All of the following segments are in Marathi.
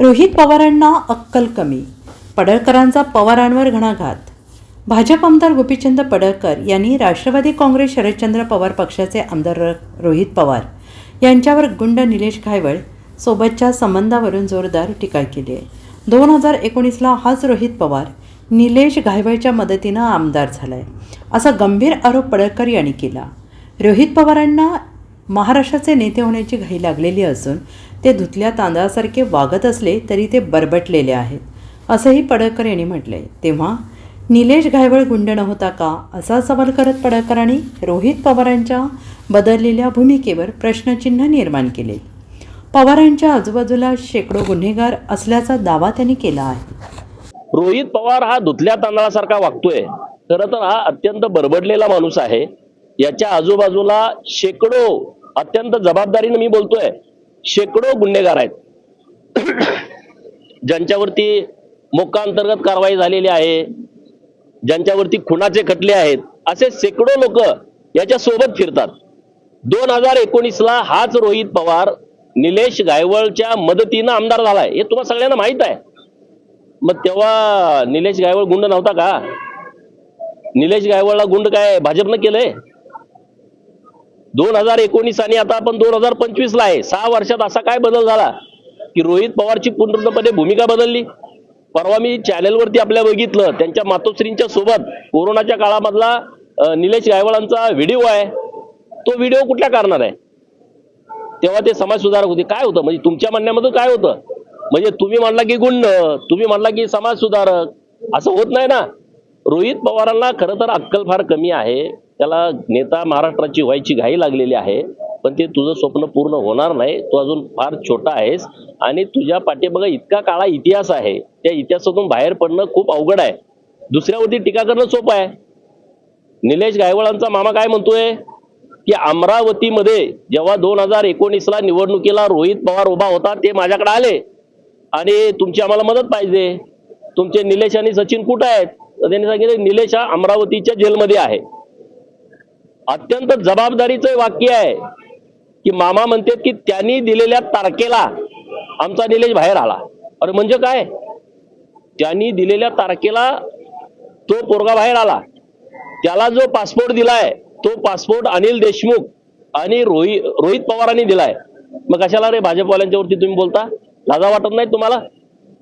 रोहित पवारांना अक्कल कमी. पडळकरांचा पवारांवर घणाघात. भाजप आमदार गोपीचंद पडळकर यांनी राष्ट्रवादी काँग्रेस शरदचंद्र पवार पक्षाचे आमदार र- रोहित पवार यांच्यावर गुंड निलेश घायवळ सोबतच्या संबंधावरून जोरदार टीका केली आहे. दोन हजार एकोणीसला हाच रोहित पवार निलेश घायवळच्या मदतीनं आमदार झालाय असा गंभीर आरोप पडळकर यांनी केला. रोहित पवारांना महाराष्ट्राचे नेते होण्याची घाई लागलेली असून ते धुतल्या तांदळासारखे वागत असले तरी ते बरबटलेले आहेत असंही पडळकर यांनी म्हटलंय. तेव्हा निलेश घायवळ गुंड नव्हता का? असा सवाल करत पडळकरांनी रोहित पवारांच्या बदललेल्या भूमिकेवर प्रश्नचिन्ह निर्माण केले. पवारांच्या आजूबाजूला शेकडो गुन्हेगार असल्याचा दावा त्यांनी केला आहे. रोहित पवार हा धुतल्या तांदळासारखा वागतोय. खरं तर हा अत्यंत बरबडलेला माणूस आहे. याच्या आजूबाजूला शेकडो अत्यंत जबाबदारीनं मी बोलतोय. शेकडो गुन्हेगार आहेत. ज्यांच्यावरती मोक्का अंतर्गत कारवाई झालेली आहे ज्यांच्यावरती खुनाचे खटले आहेत असे शेकडो लोक याच्या सोबत फिरतात. दोन हजार एकोणीसला हाच रोहित पवार निलेश गायवळच्या मदतीनं आमदार झालाय. हे तुम्हाला सगळ्यांना माहीत आहे. मग तेव्हा निलेश गायवळ गुंड नव्हता का? निलेश गायवळला गुंड काय भाजपनं केलंय? दोन हजार एकोणीस आणि आता आपण दोन हजार पंचवीस ला आहे. सहा वर्षात असा काय बदल झाला? की रोहित पवारची पूर्णपणे भूमिका बदलली. परवा मी चॅनेलवरती आपल्या बघितलं त्यांच्या मातोश्रींच्या सोबत कोरोनाच्या काळामधला निलेश गायवळांचा व्हिडिओ आहे. तो व्हिडिओ कुठल्या कारणार आहे? तेव्हा ते समाज सुधारक होते. काय होतं? म्हणजे तुमच्या म्हणण्यामध्ये काय होतं? म्हणजे तुम्ही म्हणला की गुंड तुम्ही म्हणला की समाज सुधारक असं होत नाही ना? रोहित पवारांना खरं तर अक्कल फार कमी आहे. त्याला नेता महाराष्ट्राची व्हायची घाई लागलेली आहे पण ते तुझं स्वप्न पूर्ण होणार नाही तू अजून फार छोटा आहेस आणि तुझ्या पाठीमागं इतका काळा इतिहास आहे त्या इतिहासातून बाहेर पडणं खूप अवघड आहे. दुसऱ्यावरती टीका करणं सोपं आहे. निलेश गायवळांचा मामा काय म्हणतोय? की अमरावतीमध्ये जेव्हा दोन हजार एकोणीसला निवडणुकीला रोहित पवार उभा होता ते माझ्याकडे आले. आणि तुमची आम्हाला मदत पाहिजे. तुमचे निलेश आणि सचिन कुठं आहेत? त्यांनी सांगितलं निलेश हा अमरावतीच्या जेलमध्ये आहे. अत्यंत जबाबदारीचं वाक्य आहे की मामा म्हणतात की त्यांनी दिलेल्या तारखेला आमचा निलेश बाहेर आला. अरे म्हणजे काय? त्यांनी दिलेल्या तारखेला तो पोरगा बाहेर आला. त्याला जो पासपोर्ट दिलाय तो पासपोर्ट अनिल देशमुख आणि रोहित रोहित पवारांनी दिलाय. मग कशाला रे भाजपवाल्यांच्यावरती तुम्ही बोलता? लाजा वाटत नाही तुम्हाला?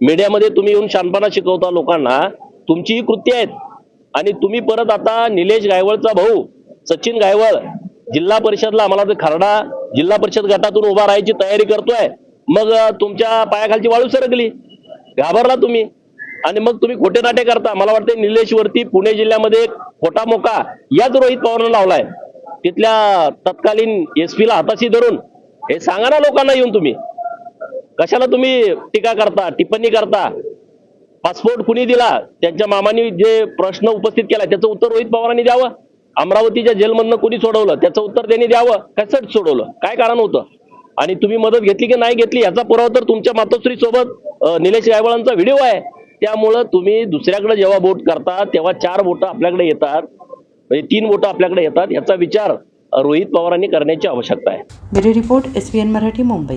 मीडियामध्ये तुम्ही येऊन शानपणा शिकवता लोकांना. तुमची ही कृती आहेत. आणि तुम्ही परत आता निलेश गायवळचा भाऊ सचिन गायवळ जिल्हा परिषदला आम्हाला ते खरडा जिल्हा परिषद गटातून उभा राहायची तयारी करतोय. मग तुमच्या पायाखालची वाळू सरकली. घाबरला तुम्ही. आणि मग तुम्ही खोटे नाटे करता. मला वाटतं निलेशवरती पुणे जिल्ह्यामध्ये खोटा मोका याच रोहित पवारनं लावलाय. तिथल्या तत्कालीन एस ला हाताशी धरून. हे सांगा ना लोकांना येऊन तुम्ही. कशाला तुम्ही टीका करता टिप्पणी करता? पासपोर्ट कुणी दिला? त्यांच्या मामानी जे प्रश्न उपस्थित केला त्याचं उत्तर रोहित पवारांनी द्यावं? अमरावतीच्या जेलमधनं कुणी सोडवलं? त्याचं उत्तर त्यांनी द्यावं. कसं सोडवलं? काय कारण होतं? आणि तुम्ही मदत घेतली की नाही घेतली याचा पुरावा तर तुमच्या मातोश्री सोबत निलेश गायवळांचा व्हिडिओ आहे. त्यामुळं तुम्ही दुसऱ्याकडे जेव्हा वोट करता तेव्हा चार वोट आपल्याकडे येतात. म्हणजे तीन वोट आपल्याकडे येतात. याचा विचार रोहित पवारांनी करण्याची आवश्यकता आहे. Bureau report S Marathi Mumbai.